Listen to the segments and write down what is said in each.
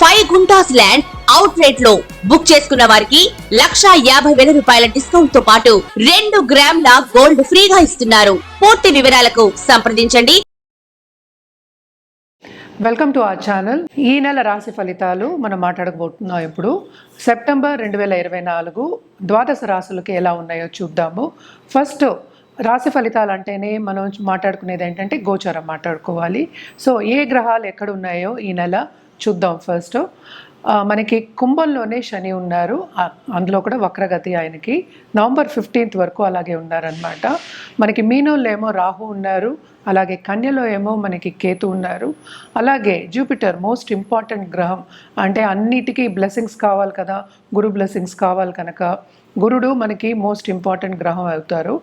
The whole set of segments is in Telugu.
ఫైవ్ గుంటాస్ ల్యాండ్ అవుట్ రేట్లో బుక్ చేసుకున్న వారికి లక్షా యాభై వేల రూపాయల డిస్కౌంట్తో పాటు రెండు గ్రాముల గోల్డ్ ఫ్రీగా ఇస్తున్నారు. పూర్తి వివరాలకు సంప్రదించండి. వెల్కమ్ టు అవర్ ఛానల్ ఈ నెల రాశి ఫలితాలు మనం మాట్లాడకపోతున్నాం ఇప్పుడు. సెప్టెంబర్ రెండు వేల ఇరవై నాలుగు ద్వాదశ రాశులకి ఎలా ఉన్నాయో చూద్దాము. ఫస్ట్ రాశి ఫలితాలు అంటేనే మనం మాట్లాడుకునేది ఏంటంటే గోచారం మాట్లాడుకోవాలి. సో ఏ గ్రహాలు ఎక్కడ ఉన్నాయో ఈ నెల చూద్దాం ఫస్ట్ మనకి కుంభంలోనే శని ఉన్నారు. అందులో కూడా వక్రగతి ఆయనకి. నవంబర్ ఫిఫ్టీన్త్ వరకు అలాగే ఉన్నారనమాట మనకి మీనంలో ఏమో రాహు ఉన్నారు. అలాగే కన్యలో ఏమో మనకి కేతు ఉన్నారు. అలాగే జూపిటర్ మోస్ట్ ఇంపార్టెంట్ గ్రహం. అంటే అన్నిటికీ బ్లెస్సింగ్స్ కావాలి కదా. గురు బ్లెస్సింగ్స్ కావాలి కనుక. గురుడు మనకి మోస్ట్ ఇంపార్టెంట్ గ్రహం అవుతారు.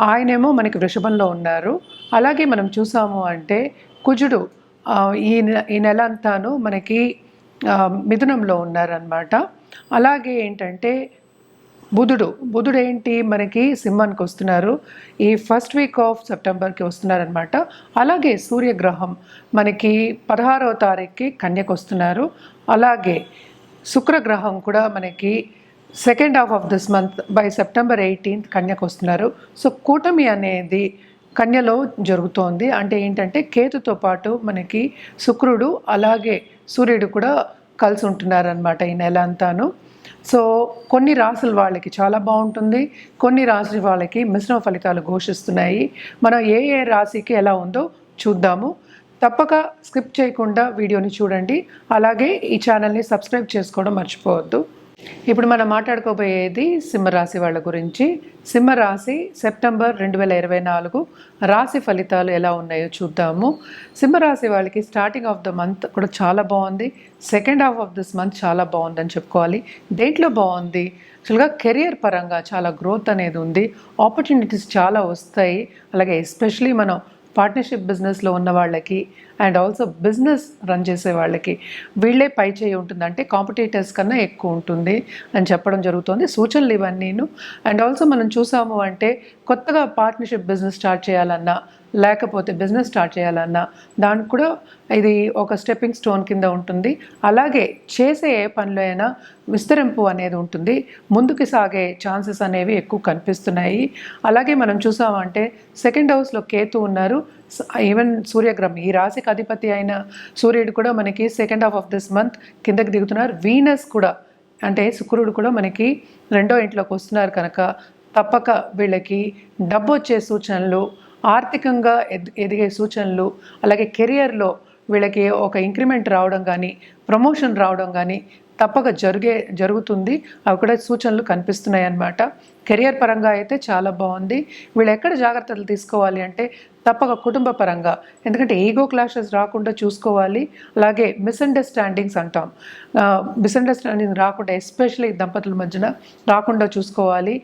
ఆయనేమో మనకి వృషభంలో ఉన్నారు. అలాగే మనం చూసాము అంటే కుజుడు ఈ ఈ నెల అంతాను మనకి మిథునంలో ఉన్నారనమాట అలాగే ఏంటంటే బుధుడు బుధుడు ఏంటి మనకి సింహానికి వస్తున్నారు. ఈ ఫస్ట్ వీక్ ఆఫ్ సెప్టెంబర్కి వస్తున్నారనమాట అలాగే సూర్యగ్రహం మనకి పదహారవ తారీఖుకి కన్యకు వస్తున్నారు. అలాగే శుక్రగ్రహం కూడా మనకి second half of this month by September eighteenth కన్యకు వస్తున్నారు. సో కూటమి అనేది కన్యలో జరుగుతోంది. అంటే ఏంటంటే కేతుతో పాటు మనకి శుక్రుడు అలాగే సూర్యుడు కూడా కలిసి ఉంటున్నారనమాట ఈ నెల అంతాను. సో కొన్ని రాసుల వాళ్ళకి చాలా బాగుంటుంది. కొన్ని రాశి వాళ్ళకి మిశ్రమ ఫలితాలు ఘోషిస్తున్నాయి. మనం ఏ ఏ రాశికి ఎలా ఉందో చూద్దాము. తప్పక స్కిప్ చేయకుండా వీడియోని చూడండి. అలాగే ఈ ఛానల్ని సబ్స్క్రైబ్ చేసుకోవడం మర్చిపోవద్దు. ఇప్పుడు మనం మాట్లాడుకోబోయేది సింహరాశి వాళ్ళ గురించి. సింహరాశి సెప్టెంబర్ రెండు వేల ఇరవై నాలుగు రాశి ఫలితాలు ఎలా ఉన్నాయో చూద్దాము. సింహరాశి వాళ్ళకి స్టార్టింగ్ ఆఫ్ ద మంత్ కూడా చాలా బాగుంది. Second half of this month చాలా బాగుందని చెప్పుకోవాలి. దేంట్లో బాగుంది? యాక్చువల్గా కెరియర్ పరంగా చాలా గ్రోత్ అనేది ఉంది. ఆపర్చునిటీస్ చాలా వస్తాయి. అలాగే ఎస్పెషలీ మనం పార్ట్నర్షిప్ బిజినెస్లో ఉన్న వాళ్ళకి అండ్ ఆల్సో బిజినెస్ రన్ చేసే వాళ్ళకి వీళ్ళే పై చేయి ఉంటుందంటే కాంపిటేటర్స్ కన్నా ఎక్కువ ఉంటుంది అని చెప్పడం జరుగుతుంది. సూచనలు ఇవన్నీను. అండ్ ఆల్సో మనం చూసాము అంటే కొత్తగా పార్ట్నర్షిప్ బిజినెస్ స్టార్ట్ చేయాలన్నా లేకపోతే బిజినెస్ స్టార్ట్ చేయాలన్నా దానికి కూడా ఇది ఒక స్టెప్పింగ్ స్టోన్ కింద ఉంటుంది. అలాగే చేసే ఏ పనిలో అయినా విస్తరింపు అనేది ఉంటుంది. ముందుకు సాగే ఛాన్సెస్ అనేవి ఎక్కువ కనిపిస్తున్నాయి. అలాగే మనం చూసామంటే సెకండ్ హౌస్లో కేతు ఉన్నారు. ఈవెన్ సూర్యగ్రహం ఈ రాశికి అధిపతి అయిన సూర్యుడు కూడా మనకి second half of this month కిందకి దిగుతున్నారు. వీనస్ కూడా అంటే శుక్రుడు కూడా మనకి రెండో ఇంట్లోకి వస్తున్నారు కనుక తప్పక వీళ్ళకి డబ్బు వచ్చే సూచనలు ఆర్థికంగా ఎద్ ఎదిగే సూచనలు అలాగే కెరియర్లో వీళ్ళకి ఒక ఇంక్రిమెంట్ రావడం కానీ ప్రమోషన్ రావడం కానీ తప్పక జరిగే జరుగుతుంది. అవి కూడా సూచనలు కనిపిస్తున్నాయి అన్నమాట కెరియర్ పరంగా అయితే చాలా బాగుంది. వీళ్ళు ఎక్కడ జాగ్రత్తలు తీసుకోవాలి అంటే తప్పక కుటుంబ పరంగా. ఎందుకంటే ఈగో క్లాషెస్ రాకుండా చూసుకోవాలి. అలాగే మిస్అండర్స్టాండింగ్స్ అంటాం. మిస్అండర్స్టాండింగ్ రాకుండా ఎస్పెషల్లీ దంపతుల మధ్యన రాకుండా చూసుకోవాలి.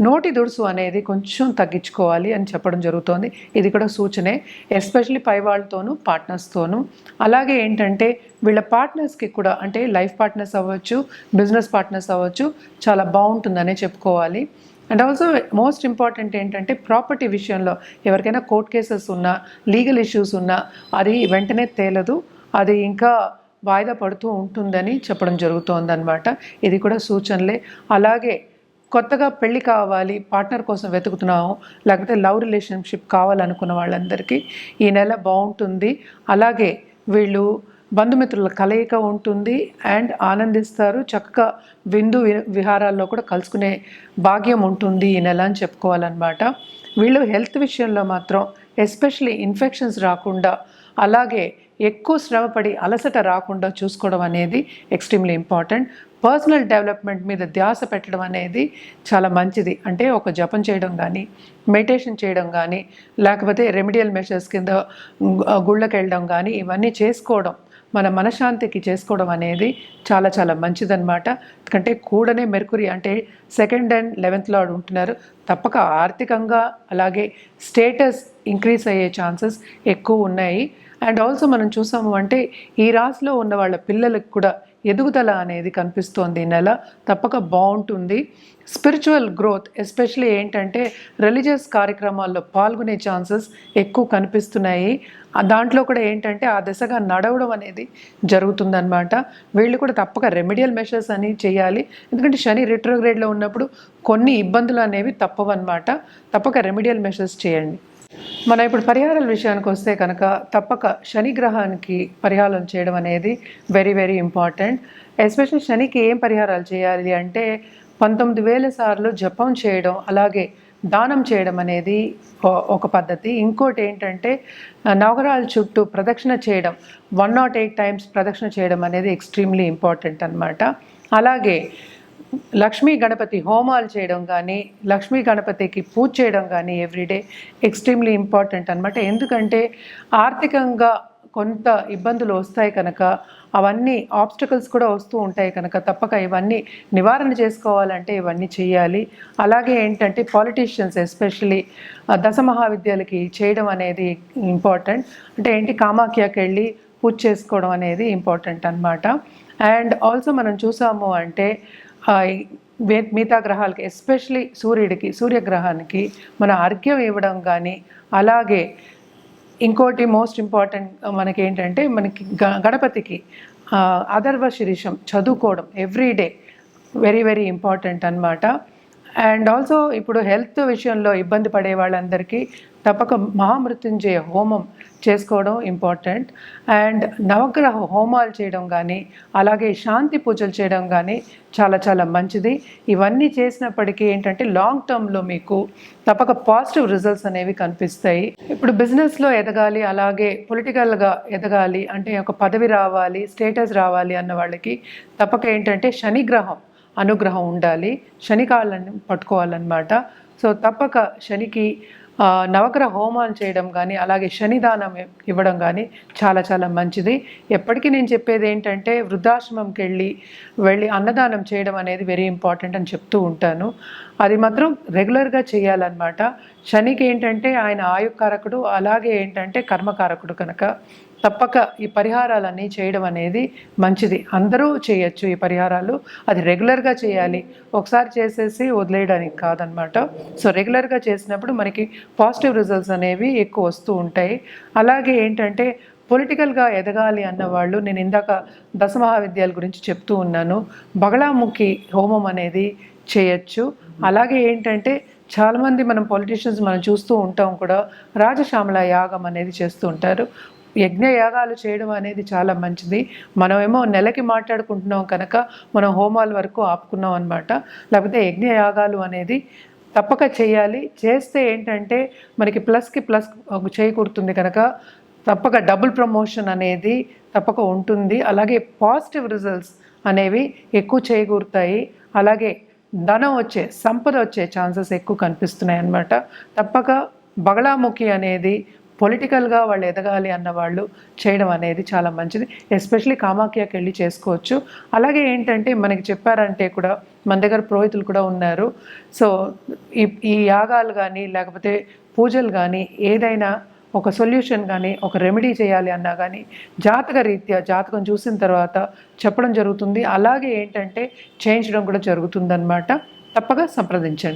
నోటి దుడుసు అనేది కొంచెం తగ్గించుకోవాలి అని చెప్పడం జరుగుతోంది. ఇది కూడా సూచనే. ఎస్పెషల్లీ పై వాళ్ళతోనూ పార్ట్నర్స్తోనూ అలాగే ఏంటంటే వీళ్ళ పార్ట్నర్స్కి కూడా అంటే లైఫ్ పార్ట్నర్స్ అవ్వచ్చు బిజినెస్ పార్ట్నర్స్ అవ్వచ్చు చాలా బాగుంటుందనే చెప్పుకోవాలి. అండ్ ఆల్సో మోస్ట్ ఇంపార్టెంట్ ఏంటంటే ప్రాపర్టీ విషయంలో ఎవరికైనా కోర్ట్ కేసెస్ ఉన్నా లీగల్ ఇష్యూస్ ఉన్నా అది వెంటనే తేలదు. అది ఇంకా వాయిదా పడుతూ ఉంటుందని చెప్పడం జరుగుతోందనమాట ఇది కూడా సూచనలే. అలాగే కొత్తగా పెళ్ళి కావాలి పార్ట్నర్ కోసం వెతుకుతున్నాము లేకపోతే లవ్ రిలేషన్షిప్ కావాలనుకున్న వాళ్ళందరికీ ఈ నెల బాగుంటుంది. అలాగే వీళ్ళు బంధుమిత్రుల కలయిక ఉంటుంది అండ్ ఆనందిస్తారు. చక్కగా విందు వి- విహారాల్లో కూడా కలుసుకునే భాగ్యం ఉంటుంది ఈ నెల అని చెప్పుకోవాలన్నమాట. వీళ్ళు హెల్త్ విషయంలో మాత్రం ఎస్పెషలీ ఇన్ఫెక్షన్స్ రాకుండా అలాగే ఎక్కువ శ్రమపడి అలసట రాకుండా చూసుకోవడం అనేది ఎక్స్ట్రీమ్లీ ఇంపార్టెంట్ పర్సనల్ డెవలప్మెంట్ మీద ధ్యాస పెట్టడం అనేది చాలా మంచిది. అంటే ఒక జపం చేయడం కానీ మెడిటేషన్ చేయడం కానీ లేకపోతే రెమిడియల్ మెషర్స్ కింద గుళ్ళకి వెళ్ళడం కానీ ఇవన్నీ చేసుకోవడం మన మనశ్శాంతికి చేసుకోవడం అనేది చాలా చాలా మంచిదన్నమాట. ఎందుకంటే కూడనే మెర్కురీ అంటే సెకండ్ అండ్ లెవెన్త్ లార్డ్ ఉంటున్నారు. తప్పక ఆర్థికంగా అలాగే స్టేటస్ ఇంక్రీజ్ అయ్యే ఛాన్సెస్ ఎక్కువ ఉన్నాయి. అండ్ ఆల్సో మనం చూసాము అంటే ఈ రాశిలో ఉన్న వాళ్ళ పిల్లలకు కూడా ఎదుగుదల అనేది కనిపిస్తోంది ఈ నెల. తప్పక బాగుంటుంది. స్పిరిచువల్ గ్రోత్ ఎస్పెషలీ ఏంటంటే రిలీజియస్ కార్యక్రమాల్లో పాల్గొనే ఛాన్సెస్ ఎక్కువ కనిపిస్తున్నాయి. దాంట్లో కూడా ఏంటంటే ఆ దిశగా నడవడం అనేది జరుగుతుందన్నమాట. వీళ్ళు కూడా తప్పక రెమెడియల్ మెషర్స్ అని చేయాలి. ఎందుకంటే శని రిట్రోగ్రేడ్లో ఉన్నప్పుడు కొన్ని ఇబ్బందులు అనేవి తప్పవన్నమాట. తప్పక రెమెడియల్ మెషర్స్ చేయండి. మనం ఇప్పుడు పరిహారాల విషయానికి వస్తే కనుక తప్పక శని గ్రహానికి పరిహారం చేయడం అనేది వెరీ వెరీ ఇంపార్టెంట్ ఎస్పెషల్లీ శనికి ఏం పరిహారాలు చేయాలి అంటే పంతొమ్మిది వేల సార్లు జపం చేయడం అలాగే దానం చేయడం అనేది ఒక పద్ధతి. ఇంకోటి ఏంటంటే నవగరాల చుట్టూ ప్రదక్షిణ చేయడం వన్ నాట్ ఎయిట్ టైమ్స్ ప్రదక్షిణ చేయడం అనేది ఎక్స్ట్రీమ్లీ ఇంపార్టెంట్ అన్నమాట. అలాగే లక్ష్మీ గణపతి హోమాలు చేయడం కానీ లక్ష్మీ గణపతికి పూజ చేయడం కానీ ఎవ్రీడే ఎక్స్ట్రీమ్లీ ఇంపార్టెంట్ అనమాట ఎందుకంటే ఆర్థికంగా కొంత ఇబ్బందులు వస్తాయి కనుక అవన్నీ ఆబ్స్టకల్స్ కూడా వస్తూ ఉంటాయి కనుక తప్పక ఇవన్నీ నివారణ చేసుకోవాలంటే ఇవన్నీ చేయాలి. అలాగే ఏంటంటే పాలిటీషియన్స్ ఎస్పెషలీ దశ మహావిద్యాలకి చేయడం అనేది ఇంపార్టెంట్ అంటే ఏంటి కామాఖ్యకి వెళ్ళి పూజ చేసుకోవడం అనేది ఇంపార్టెంట్ అన్నమాట. అండ్ ఆల్సో మనం చూసాము అంటే మిగతా గ్రహాలకి ఎస్పెషలీ సూర్యుడికి సూర్యగ్రహానికి మన అర్ఘ్యం ఇవ్వడం కానీ అలాగే ఇంకోటి మోస్ట్ ఇంపార్టెంట్ మనకి ఏంటంటే మనకి గ- గణపతికి ఆ, శిరీషం చదువుకోవడం every day very very important అన్నమాట. అండ్ ఆల్సో ఇప్పుడు హెల్త్ విషయంలో ఇబ్బంది పడే వాళ్ళందరికీ తప్పక మహామృత్యుంజయ హోమం చేసుకోవడం ఇంపార్టెంట్ అండ్ నవగ్రహ హోమాలు చేయడం కానీ అలాగే శాంతి పూజలు చేయడం కానీ చాలా చాలా మంచిది. ఇవన్నీ చేసినప్పటికీ ఏంటంటే లాంగ్ టర్మ్లో మీకు తప్పక పాజిటివ్ రిజల్ట్స్ అనేవి కనిపిస్తాయి. ఇప్పుడు బిజినెస్లో ఎదగాలి అలాగే పొలిటికల్గా ఎదగాలి అంటే ఒక పదవి రావాలి స్టేటస్ రావాలి అన్న వాళ్ళకి తప్పక ఏంటంటే శనిగ్రహం అనుగ్రహం ఉండాలి. శని పట్టుకోవాలన్నమాట. సో తప్పక శనికి నవగ్రహ హోమాలు చేయడం కానీ అలాగే శనిదానం ఇవ్వడం కానీ చాలా చాలా మంచిది. ఎప్పటికీ నేను చెప్పేది ఏంటంటే వృద్ధాశ్రమంకి వెళ్ళి వెళ్ళి అన్నదానం చేయడం అనేది వెరీ ఇంపార్టెంట్ అని చెప్తూ ఉంటాను. అది మాత్రం రెగ్యులర్గా చేయాలన్నమాట. శనికి ఏంటంటే ఆయన ఆయుకారకుడు అలాగే ఏంటంటే కర్మకారకుడు కనుక. తప్పక ఈ పరిహారాలన్నీ చేయడం అనేది మంచిది. అందరూ చేయొచ్చు ఈ పరిహారాలు. అది రెగ్యులర్గా చేయాలి. ఒకసారి చేసేసి వదిలేయడానికి కాదనమాట. సో రెగ్యులర్గా చేసినప్పుడు మనకి పాజిటివ్ రిజల్ట్స్ అనేవి ఎక్కువ వస్తూ ఉంటాయి. అలాగే ఏంటంటే పొలిటికల్గా ఎదగాలి అన్న వాళ్ళు నేను ఇందాక దశమహావిద్యాల గురించి చెప్తూ ఉన్నాను. బగళాముఖి హోమం అనేది చేయొచ్చు. అలాగే ఏంటంటే చాలామంది మనం పొలిటీషియన్స్ మనం చూస్తూ ఉంటాం కూడా రాజశ్యామల యాగం అనేది చేస్తూ ఉంటారు. యజ్ఞ యాగాలు చేయడం అనేది చాలా మంచిది. మనమేమో నెలకి మాట్లాడుకుంటున్నాం కనుక మనం హోమాల వరకు ఆపుకున్నాం అనమాట లేకపోతే యజ్ఞ యాగాలు అనేది తప్పక చేయాలి. చేస్తే ఏంటంటే మనకి ప్లస్కి ప్లస్ చేకూరుతుంది కనుక తప్పక డబుల్ ప్రమోషన్ అనేది తప్పక ఉంటుంది. అలాగే పాజిటివ్ రిజల్ట్స్ అనేవి ఎక్కువ చేకూరుతాయి. అలాగే ధనం వచ్చే సంపద వచ్చే ఛాన్సెస్ ఎక్కువ కనిపిస్తున్నాయి అన్నమాట. తప్పక బగళాముఖి అనేది పొలిటికల్గా వాళ్ళు ఎదగాలి అన్న వాళ్ళు చేయడం అనేది చాలా మంచిది. ఎస్పెషలీ కామాఖ్యకి వెళ్ళి చేసుకోవచ్చు. అలాగే ఏంటంటే మనకి చెప్పారంటే కూడా మన దగ్గర పురోహితులు కూడా ఉన్నారు. సో ఈ ఈ యాగాలు కానీ లేకపోతే పూజలు కానీ ఏదైనా ఒక సొల్యూషన్ కానీ ఒక రెమెడీ చేయాలి అన్నా కానీ జాతక రీత్యా జాతకం చూసిన తర్వాత చెప్పడం జరుగుతుంది. అలాగే ఏంటంటే చేయించడం కూడా జరుగుతుందన్నమాట. తప్పక సంప్రదించండి.